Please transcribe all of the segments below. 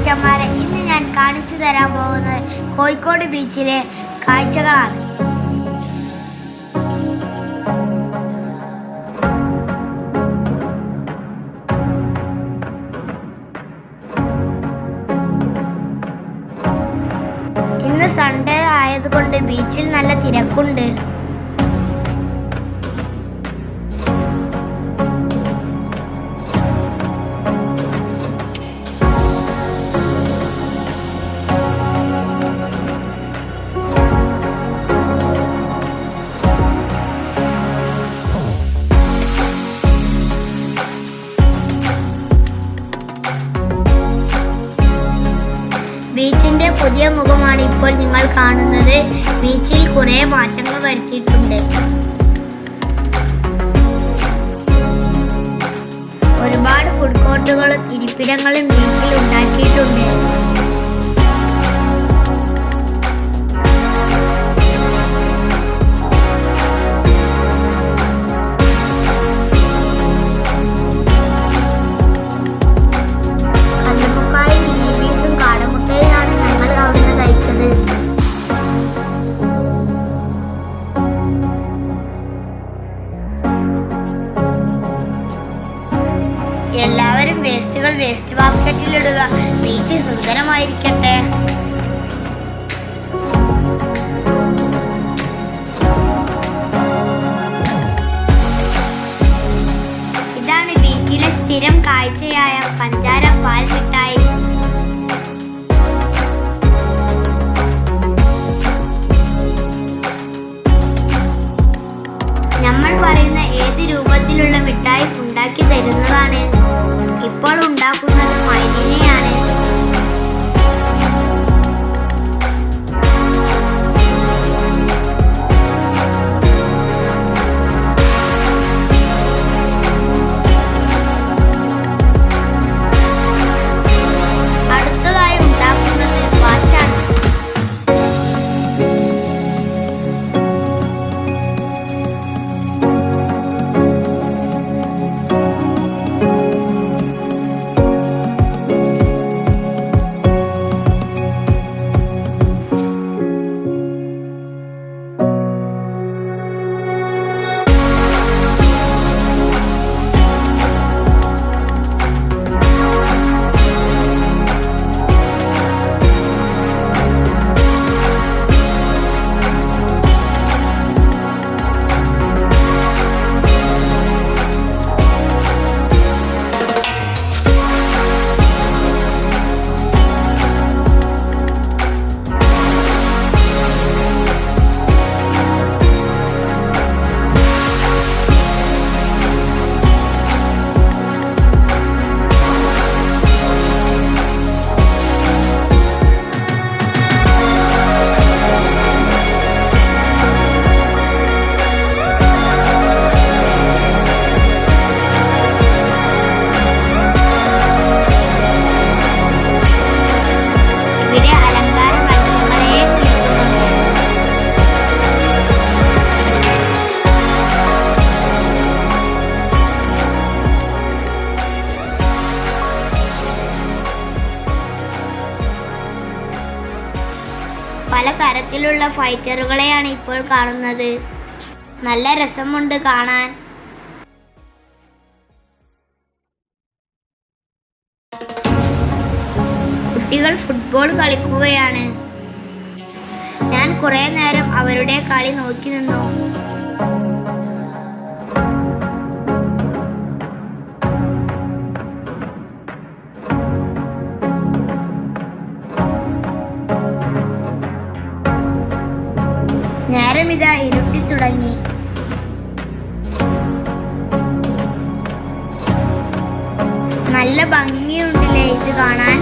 അച്ഛന്മാരെ ഇന്ന് ഞാൻ കാണിച്ചു തരാൻ പോകുന്നത് കോഴിക്കോട് ബീച്ചിലെ കാഴ്ചകളാണ്. ഇന്ന് സൺഡേ ആയതുകൊണ്ട് ബീച്ചിൽ നല്ല തിരക്കുണ്ട്. പുതിയ മുഖമാണ് ഇപ്പോൾ നിങ്ങൾ കാണുന്നത്. ബീച്ചിൽ കുറെ മാറ്റങ്ങൾ വരുത്തിയിട്ടുണ്ട്. ഒരുപാട് ഫുഡ് കോർട്ടുകളും ഇരിപ്പിടങ്ങളും ബീച്ചിൽ ഉണ്ടാക്കിയിട്ടുണ്ട്. എല്ലാവരും വേസ്റ്റുകൾ വേസ്റ്റ് ബാസ്ക്കറ്റിൽ ഇടുക. ബീച്ച് സുന്ദരമായിരിക്കട്ടെ. തരത്തിലുള്ള ഫൈറ്ററുകളെയാണ് ഇപ്പോൾ കാണുന്നത്. നല്ല രസമുണ്ട് കാണാൻ. കുട്ടികൾ ഫുട്ബോൾ കളിക്കുകയാണ്. ഞാൻ കുറേ നേരം അവരുടെ കളി നോക്കി നിന്നു. നേരം ഇതാ ഇരുട്ടി തുടങ്ങി. നല്ല ഭംഗിയുണ്ടല്ലേ ഇത് കാണാൻ?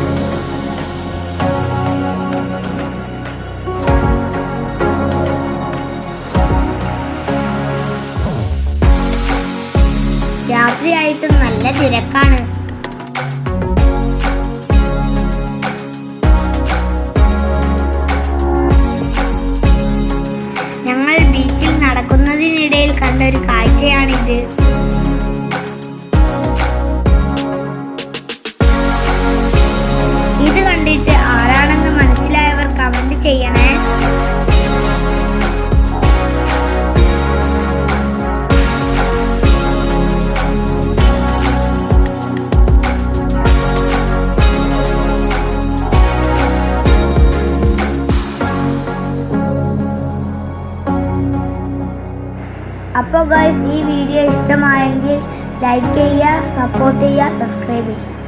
രാത്രിയായിട്ടും നല്ല തിരക്കാണ്. അപ്പോൾ ഗൈസ് ഈ വീഡിയോ ഇഷ്ടമായെങ്കിൽ ലൈക്ക് ചെയ്യുക സപ്പോർട്ട് ചെയ്യുക സബ്സ്ക്രൈബ് ചെയ്യുക.